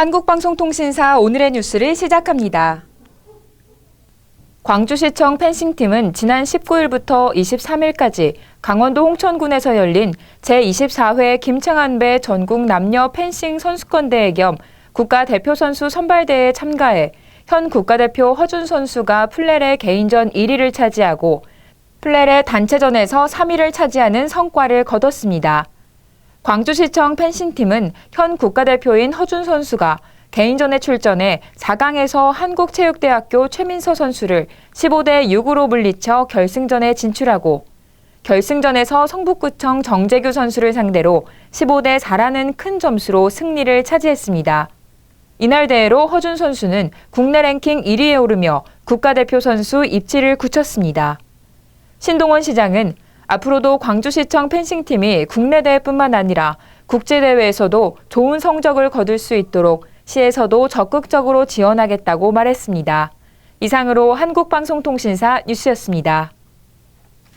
한국방송통신사 오늘의 뉴스를 시작합니다. 광주시청 펜싱팀은 지난 19일부터 23일까지 강원도 홍천군에서 열린 제24회 김창한배 전국 남녀 펜싱 선수권대회 겸 국가대표 선수 선발대회에 참가해 현 국가대표 허준 선수가 플레레 개인전 1위를 차지하고 플레레 단체전에서 3위를 차지하는 성과를 거뒀습니다. 광주시청 펜싱팀은 현 국가대표인 허준 선수가 개인전에 출전해 4강에서 한국체육대학교 최민서 선수를 15대 6으로 물리쳐 결승전에 진출하고 결승전에서 성북구청 정재규 선수를 상대로 15대 4라는 큰 점수로 승리를 차지했습니다. 이날 대회로 허준 선수는 국내 랭킹 1위에 오르며 국가대표 선수 입지를 굳혔습니다. 신동원 시장은 앞으로도 광주시청 펜싱팀이 국내 대회뿐만 아니라 국제대회에서도 좋은 성적을 거둘 수 있도록 시에서도 적극적으로 지원하겠다고 말했습니다. 이상으로 한국방송통신사 뉴스였습니다.